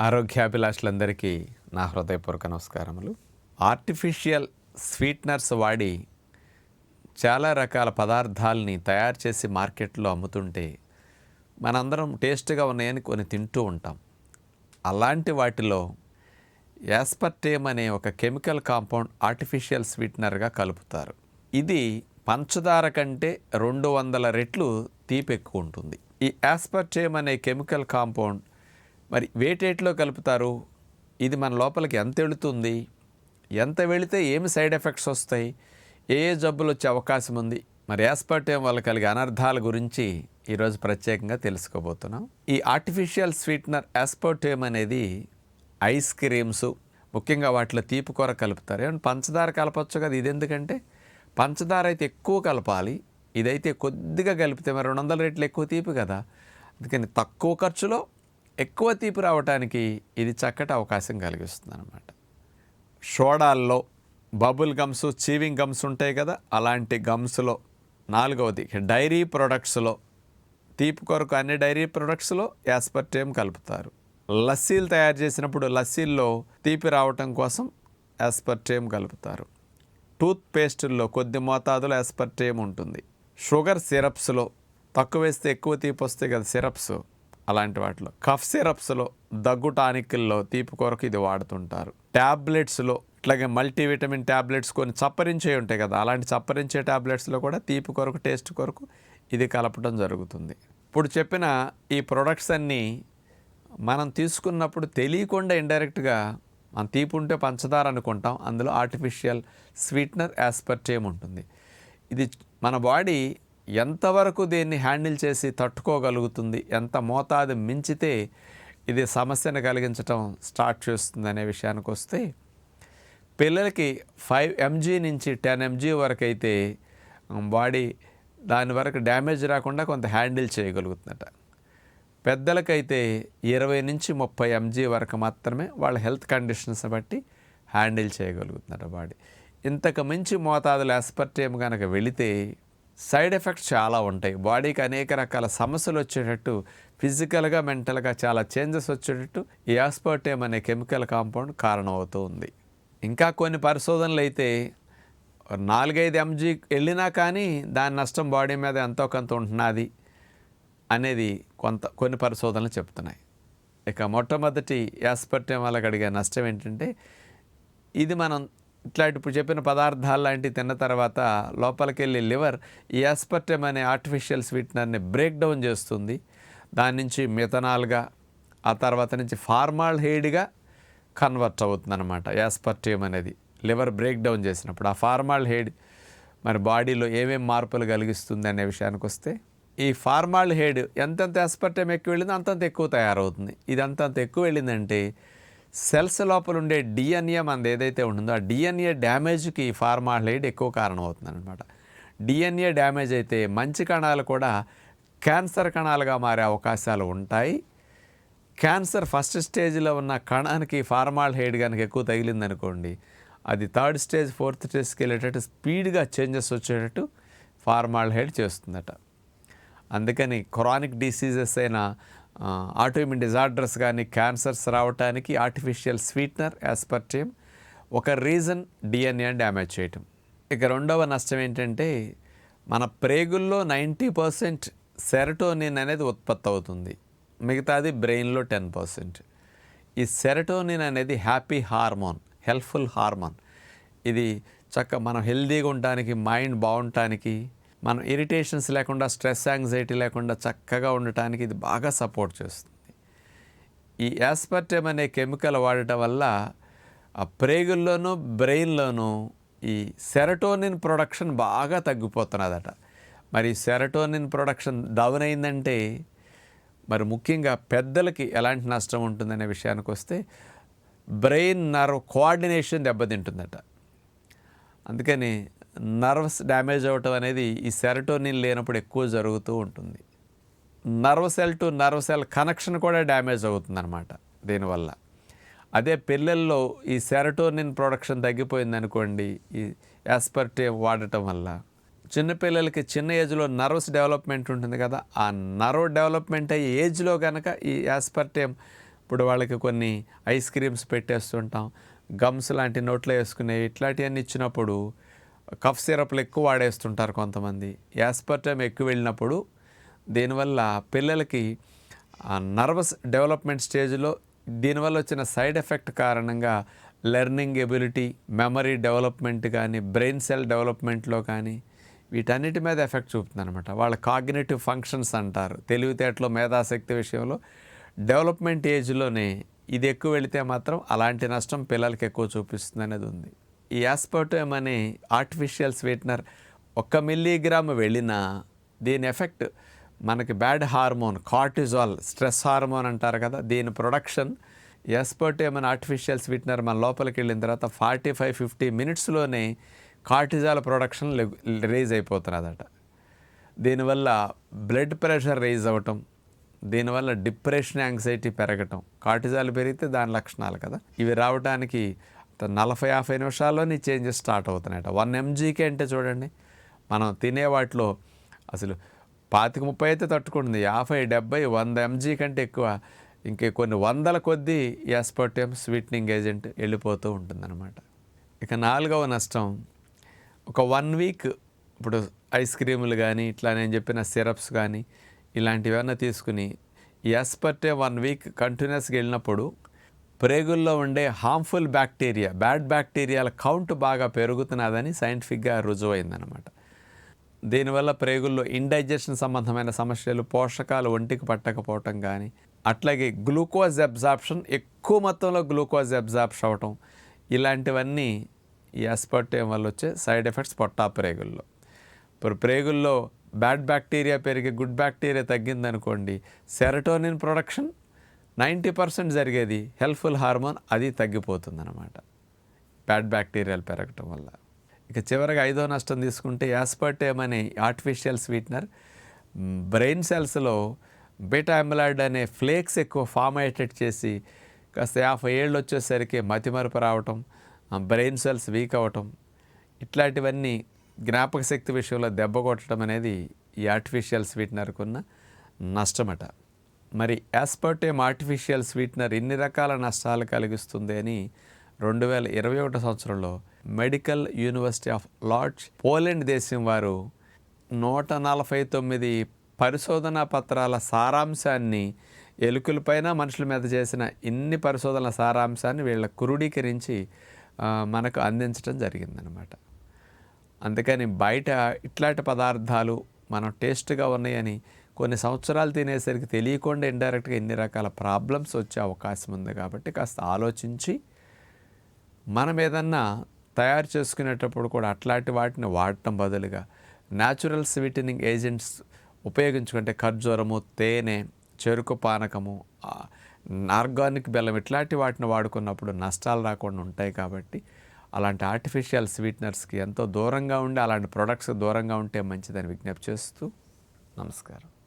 ఆరోగ్యాభిలాషులందరికీ నా హృదయపూర్వక నమస్కారములు. ఆర్టిఫిషియల్ స్వీట్నర్స్ వాడి చాలా రకాల పదార్థాలని తయారు చేసి మార్కెట్లో అమ్ముతుంటే మనందరం టేస్ట్గా ఉన్నాయని కొన్ని తింటూ ఉంటాం. అలాంటి వాటిలో యాస్పర్టేమ్ అనే ఒక కెమికల్ కాంపౌండ్ ఆర్టిఫిషియల్ స్వీట్నర్గా కలుపుతారు. ఇది పంచదార కంటే రెండు వందల రెట్లు తీపి ఎక్కువ ఉంటుంది. ఈ యాస్పర్టేమ్ అనే కెమికల్ కాంపౌండ్ మరి వేటేట్లో కలుపుతారు. ఇది మన లోపలికి ఎంత వెళుతుంది? ఎంత వెళితే ఏమి సైడ్ ఎఫెక్ట్స్ వస్తాయి? ఏ ఏ జబ్బులు వచ్చే అవకాశం ఉంది? మరి యాస్పర్టేమ్ వల్ల కలిగే అనర్థాల గురించి ఈరోజు ప్రత్యేకంగా తెలుసుకోబోతున్నాం. ఈ ఆర్టిఫిషియల్ స్వీట్నర్ యాస్పర్టేమ్ అనేది ఐస్ క్రీమ్స్ ముఖ్యంగా వాటిలో తీపి కూర కలుపుతారు. ఏమన్నా పంచదార కలపచ్చు కదా ఇది ఎందుకంటే పంచదార అయితే ఎక్కువ కలపాలి. ఇదైతే కొద్దిగా కలిపితే మరి రెండు వందల రేట్లు ఎక్కువ తీపి కదా. అందుకని తక్కువ ఖర్చులో ఎక్కువ తీపి రావడానికి ఇది చక్కటి అవకాశం కలిగిస్తుంది అనమాట షోడాల్లో బబుల్ గమ్స్ చీవింగ్ గమ్స్ ఉంటాయి కదా అలాంటి గమ్స్లో నాలుగవది డైరీ ప్రొడక్ట్స్లో తీపి కొరకు అన్ని డైరీ ప్రొడక్ట్స్లో యాస్పర్టేమ్ కలుపుతారు. లస్సీలు తయారు చేసినప్పుడు లస్సీల్లో తీపి రావటం కోసం యాస్పర్టేమ్ కలుపుతారు. టూత్ పేస్టుల్లో కొద్ది మోతాదులో యాస్పర్టేమ్ ఉంటుంది. షుగర్ సిరప్స్లో తక్కువ వేస్తే ఎక్కువ తీపి వస్తాయి కదా సిరప్స్. అలాంటి వాటిలో. కఫ్ సిరప్స్లో దగ్గు టానిక్ల్లో తీపి కొరకు ఇది వాడుతుంటారు. ట్యాబ్లెట్స్లో ఇట్లాగే మల్టీవిటమిన్ ట్యాబ్లెట్స్ కొన్ని చప్పరించే ఉంటాయి కదా అలాంటి చప్పరించే ట్యాబ్లెట్స్లో కూడా తీపి కొరకు టేస్ట్ కొరకు ఇది కలపడం జరుగుతుంది. ఇప్పుడు చెప్పిన ఈ ప్రొడక్ట్స్ అన్నీ మనం తీసుకున్నప్పుడు తెలియకుండా ఇండైరెక్ట్గా మనం తీపి ఉంటే పంచదార అనుకుంటాం అందులో ఆర్టిఫిషియల్ స్వీట్నర్ యాస్పర్టేమ్ ఉంటుంది. ఇది మన బాడీ ఎంతవరకు దీన్ని హ్యాండిల్ చేసి తట్టుకోగలుగుతుంది ఎంత మోతాదు మించితే ఇది సమస్యను కలిగించటం స్టార్ట్ చేస్తుంది అనే విషయానికి వస్తే పిల్లలకి ఫైవ్ ఎంజీ నుంచి టెన్ ఎంజీ వరకు అయితే బాడీ దాని వరకు డ్యామేజ్ రాకుండా కొంత హ్యాండిల్ చేయగలుగుతుందట. పెద్దలకైతే ఇరవై నుంచి ముప్పై ఎంజీ వరకు మాత్రమే వాళ్ళ హెల్త్ కండిషన్స్ బట్టి హ్యాండిల్ చేయగలుగుతున్నట బాడీ ఇంతకు మించి మోతాదులు యాస్పర్టేమ్ కనుక వెళితే సైడ్ ఎఫెక్ట్స్ చాలా ఉంటాయి. బాడీకి అనేక రకాల సమస్యలు వచ్చేటట్టు ఫిజికల్గా మెంటల్గా చాలా చేంజెస్ వచ్చేటట్టు ఈ యాస్పర్టేమ్ అనే కెమికల్ కాంపౌండ్ కారణమవుతూ ఉంది. ఇంకా కొన్ని పరిశోధనలు అయితే నాలుగైదు ఎంజీ వెళ్ళినా కానీ దాని నష్టం బాడీ మీద ఎంతో కొంత ఉంటున్నది అనేది కొంత కొన్ని పరిశోధనలు చెప్తున్నాయి. ఇక మొట్టమొదటి యాస్పర్టేమ్ వల్ల కలిగే నష్టం ఏంటంటే ఇది మనం ఇట్లాంటి ఇప్పుడు చెప్పిన పదార్థాలు లాంటివి తిన్న తర్వాత లోపలికి వెళ్ళి లివర్ ఈ యాస్పర్టేమ్ అనే ఆర్టిఫిషియల్ స్వీట్నర్ని బ్రేక్ డౌన్ చేస్తుంది. దాని నుంచి మిథనాల్గా ఆ తర్వాత నుంచి ఫార్మాల్ హెయిడ్గా కన్వర్ట్ అవుతుంది అనమాట యాస్పర్టియం అనేది లివర్ బ్రేక్ డౌన్ చేసినప్పుడు. ఆ ఫార్మాల్ హెయిడ్ మరి బాడీలో ఏమేమి మార్పులు కలిగిస్తుంది అనే విషయానికి వస్తే ఈ ఫార్మాల్ హెయిడ్ ఎంతెంత యాస్పర్టేమ్ ఎక్కువ వెళ్ళిందో అంతంత ఎక్కువ తయారవుతుంది. ఇది అంతంత ఎక్కువ వెళ్ళిందంటే సెల్స్ లోపల ఉండే డిఎన్ఏ మనది ఏదైతే ఉంటుందో ఆ డిఎన్ఏ డ్యామేజ్కి ఫార్మాల్ ఎక్కువ కారణం అవుతుంది అనమాట డిఎన్ఏ డ్యామేజ్ అయితే మంచి కణాలు కూడా క్యాన్సర్ కణాలుగా మారే అవకాశాలు ఉంటాయి. క్యాన్సర్ ఫస్ట్ స్టేజ్లో ఉన్న కణానికి ఫార్మాల్ హెయిడ్ కనుక ఎక్కువ తగిలిందనుకోండి అది థర్డ్ స్టేజ్ ఫోర్త్ స్టేజ్కి వెళ్ళేటట్టు స్పీడ్గా చేంజెస్ వచ్చేటట్టు ఫార్మాల్ హెయిడ్ చేస్తుందట. అందుకని క్రానిక్ డిసీజెస్ అయిన ఆటోఇమ్యూన్ డిజార్డర్స్ కానీ క్యాన్సర్స్ రావడానికి ఆర్టిఫిషియల్ స్వీట్నర్ యాస్పర్టేమ్ ఒక రీజన్ డిఎన్ఏ డ్యామేజ్ చేయటం. ఇక రెండవ నష్టం ఏంటంటే మన ప్రేగుల్లో నైంటీ పర్సెంట్ సెరటోనిన్ అనేది ఉత్పత్తి అవుతుంది. మిగతాది బ్రెయిన్లో టెన్ పర్సెంట్ ఈ సెరటోనిన్ అనేది హ్యాపీ హార్మోన్ హెల్ప్ఫుల్ హార్మోన్ ఇది చక్క మనం హెల్దీగా ఉండటానికి మైండ్ బాగుండటానికి మనం ఇరిటేషన్స్ లేకుండా స్ట్రెస్ యాంగ్జైటీ లేకుండా చక్కగా ఉండటానికి ఇది బాగా సపోర్ట్ చేస్తుంది. ఈ యాస్పర్టెమ్ అనే కెమికల్ వాడటం వల్ల ఆ ప్రేగుల్లోనూ బ్రెయిన్లోనూ ఈ సెరటోనిన్ ప్రొడక్షన్ బాగా తగ్గిపోతున్నదట. మరి సెరటోనిన్ ప్రొడక్షన్ డౌన్ అయిందంటే మరి ముఖ్యంగా పెద్దలకి ఎలాంటి నష్టం ఉంటుందనే విషయానికి వస్తే బ్రెయిన్ నర్వ్ కోఆర్డినేషన్ దెబ్బతింటుందట. అందుకని నర్వ్స్ డ్యామేజ్ అవ్వటం అనేది ఈ సెరటోనిన్ లేనప్పుడు ఎక్కువ జరుగుతూ ఉంటుంది. Nerve cell to nerve cell connection కూడా డ్యామేజ్ అవుతుందన్నమాట దీనివల్ల. అదే పిల్లల్లో ఈ సెరటోనిన్ ప్రొడక్షన్ తగ్గిపోయింది అనుకోండి ఈ యాస్పర్టేమ్ వాడటం వల్ల చిన్నపిల్లలకి చిన్న ఏజ్లో నర్వ్స్ డెవలప్మెంట్ ఉంటుంది కదా ఆ నర్వ్ డెవలప్మెంట్ అయ్యే ఏజ్లో కనుక ఈ యాస్పర్టేమ్ ఇప్పుడు వాళ్ళకి కొన్ని ఐస్ క్రీమ్స్ పెట్టేస్తుంటాం గమ్స్ లాంటి నోట్లో వేసుకునేవి ఇట్లాంటివన్నీ ఇచ్చినప్పుడు కఫ్ సిరప్లు ఎక్కువ వాడేస్తుంటారు కొంతమంది. యాస్పర్టమ్ ఎక్కువ వెళ్ళినప్పుడు దీనివల్ల పిల్లలకి నర్వస్ డెవలప్మెంట్ స్టేజ్లో దీనివల్ల వచ్చిన సైడ్ ఎఫెక్ట్ కారణంగా లెర్నింగ్ ఎబిలిటీ మెమరీ డెవలప్మెంట్ కానీ బ్రెయిన్ సెల్ డెవలప్మెంట్లో కానీ వీటన్నిటి మీద ఎఫెక్ట్ చూపుతుంది అనమాట వాళ్ళ కాగ్నేటివ్ ఫంక్షన్స్ అంటారు. తెలివితేటలో మేధాశక్తి విషయంలో డెవలప్మెంట్ ఏజ్లోనే ఇది ఎక్కువ వెళితే మాత్రం అలాంటి నష్టం పిల్లలకి ఎక్కువ చూపిస్తుంది అనేది ఉంది. ఈ యాస్పర్టమ్ అనే ఆర్టిఫిషియల్ స్వీట్నర్ ఒక్క మిల్లీగ్రామ్ వెళ్ళినా దీని ఎఫెక్ట్ మనకి bad hormone cortisol stress hormone అంటారు కదా దీని ప్రొడక్షన్. ఎస్పర్టేమ్ అనే ఆర్టిఫిషియల్ స్వీట్నర్ మన లోపలికి వెళ్ళిన తర్వాత ఫార్టీ ఫైవ్ ఫిఫ్టీ మినిట్స్లోనే కార్టిజాల్ ప్రొడక్షన్ రేజ్ అయిపోతున్నదట. దీనివల్ల బ్లడ్ ప్రెషర్ రేజ్ అవ్వటం దీనివల్ల డిప్రెషన్ యాంగ్జైటీ పెరగటం కార్టిజాల్ పెరిగితే దాని లక్షణాలు కదా. ఇవి రావడానికి నలభై యాభై నిమిషాల్లోనే చేంజెస్ స్టార్ట్ అవుతున్నాయట. వన్ ఎంజీకే అంటే చూడండి మనం తినే వాటిలో అసలు పాతిక ముప్పై అయితే తట్టుకుంటుంది యాభై డెబ్బై వంద ఎంజీ కంటే ఎక్కువ. ఇంకే కొన్ని వందల కొద్దీ యాస్పర్టేమ్ స్వీట్నింగ్ ఏజెంట్ వెళ్ళిపోతూ ఉంటుందన్నమాట. ఇక నాలుగవ నష్టం ఒక వన్ వీక్ ఇప్పుడు ఐస్ క్రీములు కానీ ఇట్లా నేను చెప్పిన సిరప్స్ కానీ ఇలాంటివన్నీ తీసుకుని ఎస్పర్టే వన్ వీక్ కంటిన్యూస్గా వెళ్ళినప్పుడు ప్రేగుల్లో ఉండే హార్మ్ఫుల్ బ్యాక్టీరియా బ్యాడ్ బ్యాక్టీరియాల కౌంట్ బాగా పెరుగుతున్నదని సైంటిఫిక్గా రుజువైందనమాట దీనివల్ల ప్రేగుల్లో ఇండైజెషన్ సంబంధమైన సమస్యలు పోషకాలు ఒంటికి పట్టకపోవటం కానీ అట్లాగే గ్లూకోజ్ అబ్జార్ప్షన్ ఎక్కువ మొత్తంలో గ్లూకోజ్ అబ్జార్ప్షన్ అవ్వటం ఇలాంటివన్నీ ఈ అస్పర్టేమ్ వల్ల వచ్చే సైడ్ ఎఫెక్ట్స్ పొట్టా ప్రేగుల్లో. ఇప్పుడు ప్రేగుల్లో బ్యాడ్ బ్యాక్టీరియా పెరిగి గుడ్ బ్యాక్టీరియా తగ్గిందనుకోండి సెరటోనిన్ ప్రొడక్షన్ నైంటీ పర్సెంట్ జరిగేది హెల్ప్ఫుల్ హార్మోన్ అది తగ్గిపోతుందన్నమాట. బ్యాడ్ బ్యాక్టీరియాలు పెరగటం వల్ల. ఇక చివరిగా ఐదో నష్టం తీసుకుంటే యాస్పర్టేమ్ అనే ఆర్టిఫిషియల్ స్వీట్నర్ బ్రెయిన్ సెల్స్లో బీటా అమిలాయిడ్ అనే ఫ్లేక్స్ ఎక్కువ ఫామ్ అయ్యేటట్టు చేసి కాస్త యాభై ఏళ్ళు వచ్చేసరికి మతిమరుపు రావటం బ్రెయిన్ సెల్స్ వీక్ అవ్వటం ఇట్లాంటివన్నీ జ్ఞాపక శక్తి విషయంలో దెబ్బ కొట్టడం అనేది ఈ ఆర్టిఫిషియల్ స్వీట్నర్కున్న నష్టమట. మరి యాస్పర్టేమ్ ఆర్టిఫిషియల్ స్వీట్నర్ ఇన్ని రకాల నష్టాలు కలిగిస్తుంది అని రెండు వేల ఇరవై ఒకటో సంవత్సరంలో medical university of Lodz Poland దేశం వారు నూట నలభై తొమ్మిది పరిశోధనా పత్రాల సారాంశాన్ని ఎలుకలపైన మనుషుల మీద చేసిన ఇన్ని పరిశోధనల సారాంశాన్ని వీళ్ళ క్రోడీకరించి మనకు అందించడం జరిగిందనమాట అందుకని బయట ఇట్లాంటి పదార్థాలు మనం టేస్ట్గా ఉన్నాయని కొన్ని సంవత్సరాలు తినేసరికి తెలియకుండా ఇండైరెక్ట్గా ఇన్ని రకాల ప్రాబ్లమ్స్ వచ్చే అవకాశం ఉంది కాబట్టి కాస్త ఆలోచించి మనం ఏదన్నా తయారు చేసుకునేటప్పుడు కూడా అట్లాంటి వాటిని వాడటం బదులుగా న్యాచురల్ స్వీటనింగ్ ఏజెంట్స్ ఉపయోగించుకుంటే ఖర్జూరము తేనె చెరుకు పానకము ఆర్గానిక్ బెల్లం ఇట్లాంటి వాటిని వాడుకున్నప్పుడు నష్టాలు రాకుండా ఉంటాయి కాబట్టి అలాంటి ఆర్టిఫిషియల్ స్వీట్నర్స్కి ఎంతో దూరంగా ఉండి అలాంటి ప్రొడక్ట్స్ దూరంగా ఉంటే మంచిదని విజ్ఞప్తి చేస్తూ నమస్కారం.